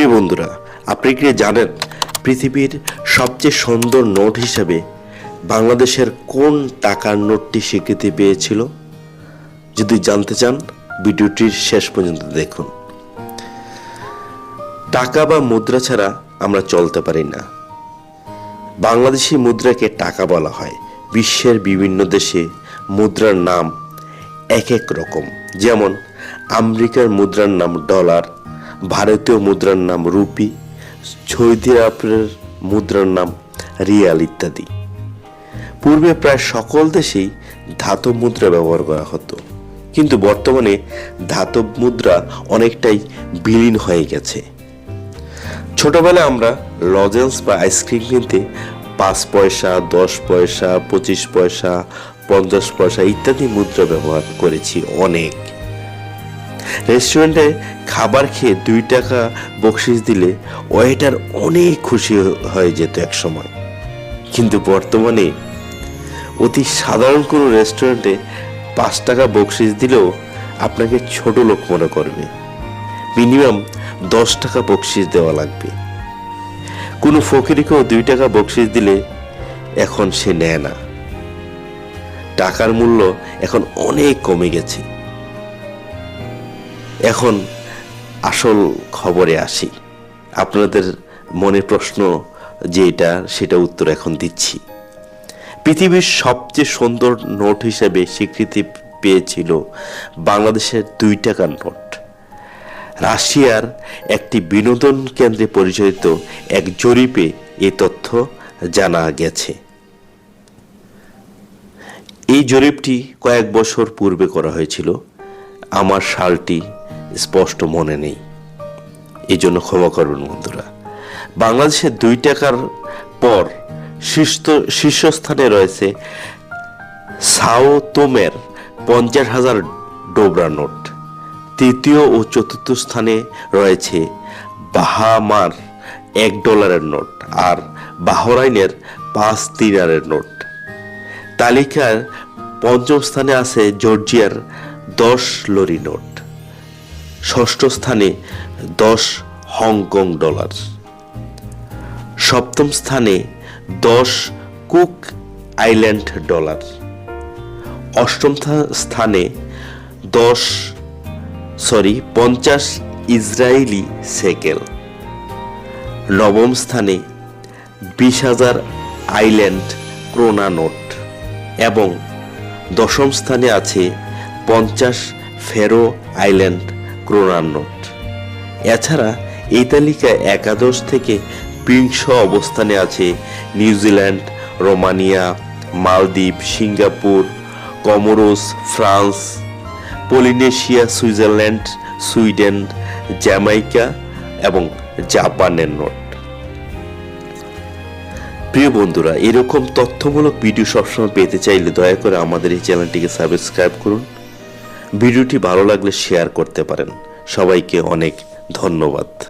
প্রিয় বন্ধুরা, আপনি কি জানেন পৃথিবীর সবচেয়ে সুন্দর নোট হিসাবে বাংলাদেশের কোন টাকার নোটটি স্বীকৃতি পেয়েছিল? যদি জানতে চান, ভিডিওটির শেষ পর্যন্ত দেখুন। টাকা বা মুদ্রা ছাড়া আমরা চলতে পারি না। বাংলাদেশি মুদ্রাকে টাকা বলা হয়। বিশ্বের বিভিন্ন দেশে মুদ্রার নাম এক এক রকম। যেমন আমেরিকার মুদ্রার নাম ডলার ভারতীয় মুদ্রার নাম রুপি, সৌদি আরবের মুদ্রার নাম রিয়াল ইত্যাদি। পূর্বে প্রায় সকল দেশেই ধাতব মুদ্রা ব্যবহার করা হতো, কিন্তু বর্তমানে ধাতব মুদ্রা অনেকটাই বিলীন হয়ে গেছে। ছোটবেলায় আমরা লজেন্স বা আইসক্রিম কিনতে পাঁচ পয়সা, দশ পয়সা, পঁচিশ পয়সা, পঞ্চাশ পয়সা ইত্যাদি মুদ্রা ব্যবহার করেছি অনেক। রেস্টুরেন্টে খাবার খেয়ে দুই টাকা বকশিস দিলে ওয়েটার অনেক খুশি হয়ে যেত এক সময়। কিন্তু বর্তমানে অতি সাধারণ কোনো রেস্টুরেন্টে পাঁচ টাকা বকশিস দিলেও আপনাকে ছোট লোক মনে করবে। মিনিমাম দশ টাকা বকশিস দেওয়া লাগবে। কোনো ফকিরিকেও দুই টাকা বকশিস দিলে এখন সে নেয় না। টাকার মূল্য এখন অনেক কমে গেছে। এখন আসল খবরে আসি। আপনাদের মনে প্রশ্ন যে এটা, সেটা উত্তর এখন দিচ্ছি। পৃথিবীর সবচেয়ে সুন্দর নোট হিসেবে স্বীকৃতি পেয়েছিল বাংলাদেশের দুই টাকার নোট রাশিয়ার একটি বিনোদন কেন্দ্রে পরিচালিত এক জরিপে এ তথ্য জানা গেছে। এই জরিপটি কয়েক বছর পূর্বে করা হয়েছিল। আমার সালটি স্পষ্ট মনে নেই। এই জন্য ক্ষমা করবেন বন্ধুরা। বাংলাদেশের দুই টাকার পর শীর্ষ শীর্ষস্থানে রয়েছে সাও তোমের পঞ্চাশ হাজার ডোবরা নোট। তৃতীয় ও চতুর্থ স্থানে রয়েছে বাহামার এক ডলারের নোট আর বাহরাইনের পাঁচ দিনারের নোট। তালিকার পঞ্চম স্থানে আছে জর্জিয়ার দশ লরি নোট। ষষ্ঠ স্থানে দশ হংকং ডলার। সপ্তম স্থানে দশ কুক আইল্যান্ড ডলার। অষ্টম স্থানে দশ, সরি, পঞ্চাশ ইসরায়েলি সেকেল। নবম স্থানে বিশ হাজার আইল্যান্ড ক্রোনা নোট এবং দশম স্থানে আছে পঞ্চাশ ফেরো আইল্যান্ড ক্রোনার নোট এছাড়া এই তালিকায় একাদশ থেকে বিংশ অবস্থানে আছে New Zealand Romania, Maldives, Singapore, Comoros, France, Polynesia, Switzerland, Sweden, Jamaica এবং জাপানের নোট প্রিয় বন্ধুরা, এরকম তথ্যমূলক ভিডিও সবসময় পেতে চাইলে দয়া করে আমাদের এই চ্যানেলটিকে সাবস্ক্রাইব করুন। ভিডিওটি ভালো লাগলে শেয়ার করতে পারেন। সবাইকে অনেক ধন্যবাদ।